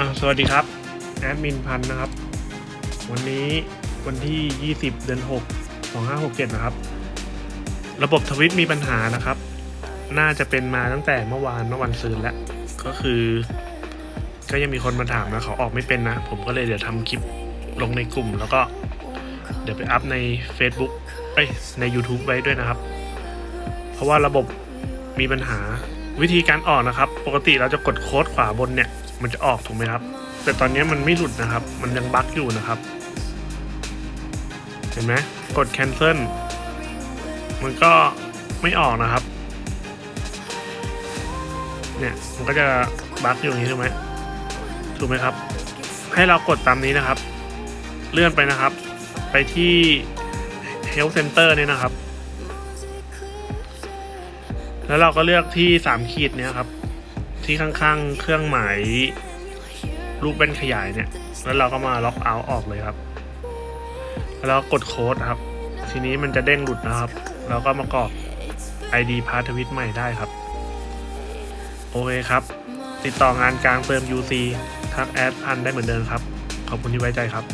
อ่าสวัสดีครับ แอดมินพันธ์นะครับ วันนี้วันที่ 20 เดือน 6 2567 นะครับ ระบบทวิตมีปัญหานะครับ น่าจะเป็นมาตั้งแต่เมื่อวานเมื่อวันซืนแล้ว ก็คือ ก็ยังมีคนมาถามนะเขาออกไม่เป็นนะ ผมก็เลยเดี๋ยวทำคลิปลงในกลุ่ม แล้วก็ เดี๋ยวไปอัพใน Facebook เอ้ยใน YouTube ไว้ด้วยนะครับ เพราะว่าระบบมีปัญหา วิธีการออกนะครับ ปกติเราจะกดโค้ดขวาบนเนี่ย มันจะออกถูกไหมครับ แต่ตอนนี้มันไม่หลุดนะครับ มันยังบั๊กอยู่นะครับ เห็นไหมกด cancel มันก็ไม่ออกนะครับ เนี่ย มันก็จะบั๊กอยู่อย่างนี้ถูกไหมถูกไหมครับ ให้เรากดตามนี้นะครับ เลื่อนไปนะครับ ไปที่ health center เนี่ยนะครับ แล้วเราก็เลือกที่สามขีดเนี่ยครับ ที่ข้างๆ เครื่องหมายรูปเป็นขยายเนี่ย แล้วเราก็มาล็อกเอาท์ออกเลยครับ แล้วกดโค้ดครับ ทีนี้มันจะเด้งหลุดนะครับ เราก็มากรอก ID พาร์ทวิตใหม่ได้ครับ โอเคครับ ติดต่องานกลางเติม UC ทักแอดพันได้เหมือนเดิมครับ ขอบคุณที่ไว้ใจครับ